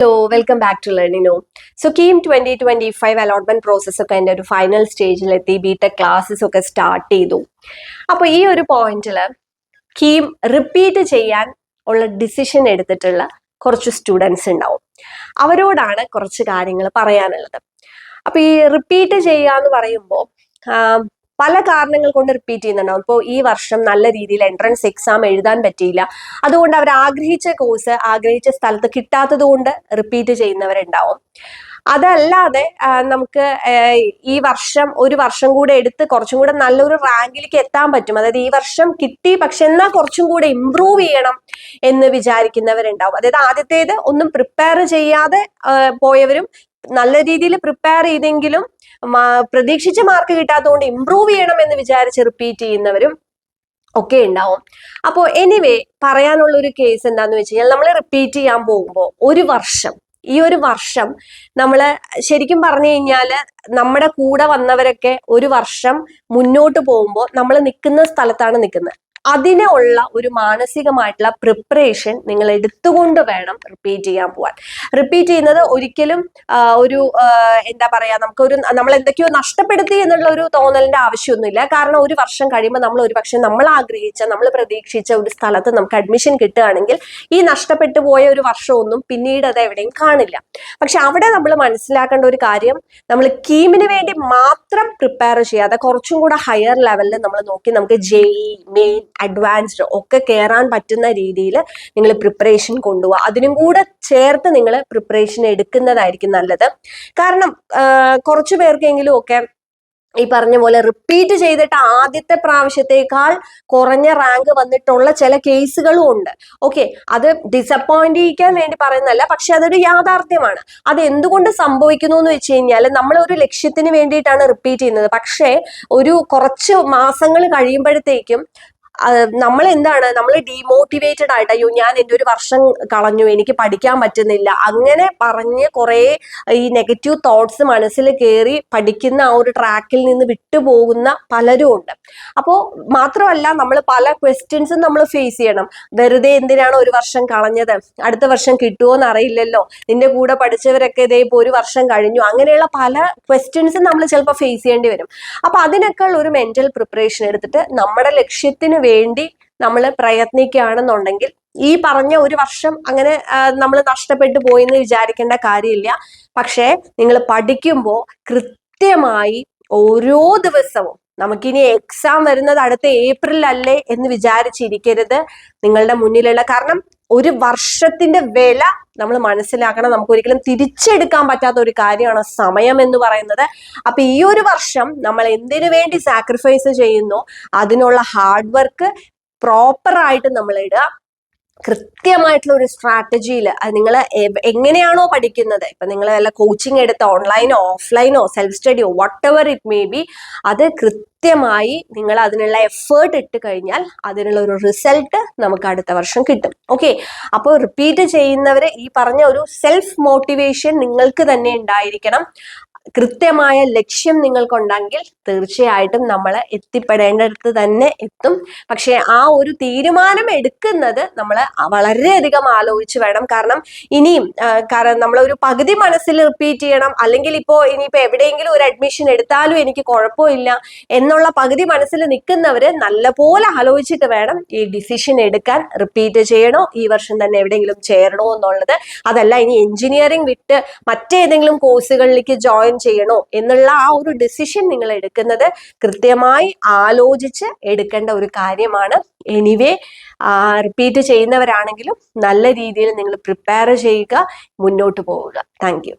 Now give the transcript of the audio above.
Hello welcome back to learning no so KEAM twenty twenty five allotment process ഒക്കെ എന്റെ ഒരു final സ്റ്റേജിലെത്തി B tech classes ഒക്കെ start ചെയ്തു. അപ്പോൾ ഈ ഒരു പോയിന്റിൽ കീം റിപ്പീറ്റ് ചെയ്യാൻ ഉള്ള ഡിസിഷൻ എടുത്തിട്ടുള്ള കുറച്ച് സ്റ്റുഡൻസ് ഉണ്ടാവും. അവരോടാണ് കുറച്ച് കാര്യങ്ങൾ പറയാനുള്ളത്. അപ്പൊ ഈ റിപ്പീറ്റ് ചെയ്യുക എന്ന് പറയുമ്പോൾ പല കാരണങ്ങൾ കൊണ്ട് റിപ്പീറ്റ് ചെയ്യുന്നുണ്ടാവും. ഇപ്പോൾ ഈ വർഷം നല്ല രീതിയിൽ എൻട്രൻസ് എക്സാം എഴുതാൻ പറ്റിയില്ല. അതുകൊണ്ട് അവർ ആഗ്രഹിച്ച കോഴ്സ് ആഗ്രഹിച്ച സ്ഥലത്ത് കിട്ടാത്തത് കൊണ്ട് റിപ്പീറ്റ് ചെയ്യുന്നവരുണ്ടാവും. അതല്ലാതെ നമുക്ക് ഈ വർഷം ഒരു വർഷം കൂടെ എടുത്ത് കുറച്ചും കൂടെ നല്ലൊരു റാങ്കിലേക്ക് എത്താൻ പറ്റും. അതായത് ഈ വർഷം കിട്ടി പക്ഷെ എന്നാൽ കുറച്ചും കൂടെ ഇമ്പ്രൂവ് ചെയ്യണം എന്ന് വിചാരിക്കുന്നവരുണ്ടാവും. അതായത് ആദ്യത്തേത് ഒന്നും പ്രിപ്പയർ ചെയ്യാതെ പോയവരും നല്ല രീതിയിൽ പ്രിപ്പയർ ചെയ്തെങ്കിലും പ്രതീക്ഷിച്ച മാർക്ക് കിട്ടാത്തതുകൊണ്ട് ഇമ്പ്രൂവ് ചെയ്യണം എന്ന് വിചാരിച്ച് റിപ്പീറ്റ് ചെയ്യുന്നവരും ഒക്കെ ഉണ്ടാവും. അപ്പോൾ എനിവേ പറയാനുള്ള ഒരു കേസ് എന്താന്ന് വെച്ച് കഴിഞ്ഞാൽ നമ്മൾ റിപ്പീറ്റ് ചെയ്യാൻ പോകുമ്പോൾ ഒരു വർഷം ഈ ഒരു വർഷം നമ്മൾ ശരിക്കും പറഞ്ഞു കഴിഞ്ഞാൽ നമ്മുടെ കൂടെ വന്നവരൊക്കെ ഒരു വർഷം മുന്നോട്ട് പോകുമ്പോൾ നമ്മൾ നിൽക്കുന്ന സ്ഥലത്താണ് നിൽക്കുന്നത്. അതിനുള്ള ഒരു മാനസികമായിട്ടുള്ള പ്രിപ്പറേഷൻ നിങ്ങൾ എടുത്തുകൊണ്ട് വേണം റിപ്പീറ്റ് ചെയ്യാൻ പോവാൻ. റിപ്പീറ്റ് ചെയ്യുന്നത് ഒരിക്കലും ഒരു എന്താ പറയാ നമുക്കൊരു നമ്മൾ എന്തൊക്കെയോ നഷ്ടപ്പെടുത്തി എന്നുള്ള ഒരു തോന്നലിന്റെ ആവശ്യമൊന്നുമില്ല. കാരണം ഒരു വർഷം കഴിയുമ്പോൾ നമ്മൾ ഒരു പക്ഷെ നമ്മൾ ആഗ്രഹിച്ച നമ്മൾ പ്രതീക്ഷിച്ച ഒരു സ്ഥലത്ത് നമുക്ക് അഡ്മിഷൻ കിട്ടുകയാണെങ്കിൽ ഈ നഷ്ടപ്പെട്ടു പോയ ഒരു വർഷമൊന്നും പിന്നീട് അത് എവിടെയും കാണില്ല. പക്ഷെ അവിടെ നമ്മൾ മനസ്സിലാക്കേണ്ട ഒരു കാര്യം നമ്മൾ കീമിന് വേണ്ടി മാത്രം പ്രിപ്പയർ ചെയ്യാതെ കുറച്ചും കൂടെ ഹയർ ലെവലിൽ നമ്മൾ നോക്കി നമുക്ക് ജെഇ മെയിൻ അഡ്വാൻസ്ഡ് ഒക്കെ കയറാൻ പറ്റുന്ന രീതിയിൽ നിങ്ങൾ പ്രിപ്പറേഷൻ കൊണ്ടുപോകുക അതിനും കൂടെ ചേർത്ത് നിങ്ങൾ പ്രിപ്പറേഷൻ എടുക്കുന്നതായിരിക്കും നല്ലത്. കാരണം കുറച്ചു പേർക്കെങ്കിലും ഒക്കെ ഈ പറഞ്ഞ പോലെ റിപ്പീറ്റ് ചെയ്തിട്ട് ആദ്യത്തെ പ്രാവശ്യത്തേക്കാൾ കുറഞ്ഞ റാങ്ക് വന്നിട്ടുള്ള ചില കേസുകളും ഉണ്ട്. ഓക്കെ അത് ഡിസപ്പോയിന്റ് ചെയ്യിക്കാൻ വേണ്ടി പറയുന്നതല്ല പക്ഷെ അതൊരു യാഥാർത്ഥ്യമാണ്. അത് എന്തുകൊണ്ട് സംഭവിക്കുന്നു എന്ന് വെച്ച് കഴിഞ്ഞാൽ നമ്മൾ ഒരു ലക്ഷ്യത്തിന് വേണ്ടിയിട്ടാണ് റിപ്പീറ്റ് ചെയ്യുന്നത്. പക്ഷേ ഒരു കുറച്ച് മാസങ്ങൾ കഴിയുമ്പോഴത്തേക്കും നമ്മൾ എന്താണ് നമ്മൾ ഡീമോട്ടിവേറ്റഡ് ആയിട്ട് അയ്യോ ഞാൻ എന്റെ ഒരു വർഷം കളഞ്ഞു എനിക്ക് പഠിക്കാൻ പറ്റുന്നില്ല. അങ്ങനെ പറഞ്ഞ് കുറേ ഈ നെഗറ്റീവ് തോട്ട്സ് മനസ്സിൽ കയറി പഠിക്കുന്ന ആ ഒരു ട്രാക്കിൽ നിന്ന് വിട്ടുപോകുന്ന പലരും ഉണ്ട്. അപ്പോൾ മാത്രമല്ല നമ്മൾ പല ക്വസ്റ്റ്യൻസും നമ്മൾ ഫേസ് ചെയ്യണം. വെറുതെ എന്തിനാണ് ഒരു വർഷം കളഞ്ഞത്? അടുത്ത വർഷം കിട്ടുമോ എന്ന് അറിയില്ലല്ലോ നിന്റെ കൂടെ പഠിച്ചവരൊക്കെ ഇതേ ഇപ്പോൾ ഒരു വർഷം കഴിഞ്ഞു. അങ്ങനെയുള്ള പല ക്വസ്റ്റ്യൻസും നമ്മൾ ചിലപ്പോൾ ഫേസ് ചെയ്യേണ്ടി വരും. അപ്പൊ അതിനൊക്കെ ഉള്ള ഒരു മെന്റൽ പ്രിപ്പറേഷൻ എടുത്തിട്ട് നമ്മുടെ ലക്ഷ്യത്തിന് വേണ്ടി നമ്മൾ പ്രയത്നിക്കുകയാണെന്നുണ്ടെങ്കിൽ ഈ പറഞ്ഞ ഒരു വർഷം അങ്ങനെ നമ്മൾ നഷ്ടപ്പെട്ടു പോയി എന്ന് വിചാരിക്കേണ്ട കാര്യമില്ല. പക്ഷേ നിങ്ങൾ പഠിക്കുമ്പോൾ കൃത്യമായി ഓരോ ദിവസവും നമുക്കിനി എക്സാം വരുന്നത് അടുത്ത ഏപ്രിൽ അല്ലേ എന്ന് വിചാരിച്ചിരിക്കരുത് നിങ്ങളുടെ മുന്നിലുള്ള. കാരണം ഒരു വർഷത്തിന്റെ വില നമ്മൾ മനസ്സിലാക്കണം. നമുക്ക് ഒരിക്കലും തിരിച്ചെടുക്കാൻ പറ്റാത്ത ഒരു കാര്യമാണ് സമയം എന്ന് പറയുന്നത്. അപ്പൊ ഈ ഒരു വർഷം നമ്മൾ എന്തിനു വേണ്ടി സാക്രിഫൈസ് ചെയ്യുന്നു? അതിനുള്ള ഹാർഡ് വർക്ക് പ്രോപ്പറായിട്ട് നമ്മൾ ഇടുക. കൃത്യമായിട്ടുള്ള ഒരു സ്ട്രാറ്റജിയിൽ അത് നിങ്ങൾ എങ്ങനെയാണോ പഠിക്കുന്നത്. ഇപ്പൊ നിങ്ങൾ വല്ല കോച്ചിങ് എടുത്ത് ഓൺലൈനോ ഓഫ്ലൈനോ സെൽഫ് സ്റ്റഡിയോ whatever it may be അത് കൃത്യമായി നിങ്ങൾ അതിനുള്ള എഫേർട്ട് ഇട്ട് കഴിഞ്ഞാൽ അതിനുള്ള ഒരു റിസൾട്ട് നമുക്ക് അടുത്ത വർഷം കിട്ടും. ഓക്കെ അപ്പോൾ റിപ്പീറ്റ് ചെയ്യുന്നവർ ഈ പറഞ്ഞ ഒരു സെൽഫ് മോട്ടിവേഷൻ നിങ്ങൾക്ക് തന്നെ ഉണ്ടായിരിക്കണം. കൃത്യമായ ലക്ഷ്യം നിങ്ങൾക്കുണ്ടെങ്കിൽ തീർച്ചയായിട്ടും നമ്മൾ എത്തിപ്പെടേണ്ടടുത്ത് തന്നെ എത്തും. പക്ഷേ ആ ഒരു തീരുമാനം എടുക്കുന്നത് നമ്മൾ വളരെയധികം ആലോചിച്ച് വേണം. കാരണം ഇനിയും കാരണം നമ്മൾ ഒരു പകുതി മനസ്സിൽ റിപ്പീറ്റ് ചെയ്യണം. അല്ലെങ്കിൽ ഇപ്പോൾ ഇനിയിപ്പോൾ എവിടെയെങ്കിലും ഒരു അഡ്മിഷൻ എടുത്താലും എനിക്ക് കുഴപ്പമില്ല എന്നുള്ള പകുതി മനസ്സിൽ നിൽക്കുന്നവർ നല്ലപോലെ ആലോചിച്ചിട്ട് വേണം ഈ ഡിസിഷൻ എടുക്കാൻ. റിപ്പീറ്റ് ചെയ്യണോ? ഈ വർഷം തന്നെ എവിടെയെങ്കിലും ചേരണോ എന്നുള്ളത്. അതല്ല ഇനി എഞ്ചിനീയറിംഗ് വിട്ട് മറ്റേതെങ്കിലും കോഴ്സുകളിലേക്ക് ജോയിൻ ചെയ്യണോ എന്നുള്ള ആ ഒരു ഡിസിഷൻ നിങ്ങൾ എടുക്കുന്നത് കൃത്യമായി ആലോചിച്ച് എടുക്കേണ്ട ഒരു കാര്യമാണ്. എനിവേ റിപ്പീറ്റ് ചെയ്യുന്നവരാണെങ്കിലും നല്ല രീതിയിൽ നിങ്ങൾ പ്രിപ്പയർ ചെയ്യുക മുന്നോട്ട് പോവുക. താങ്ക്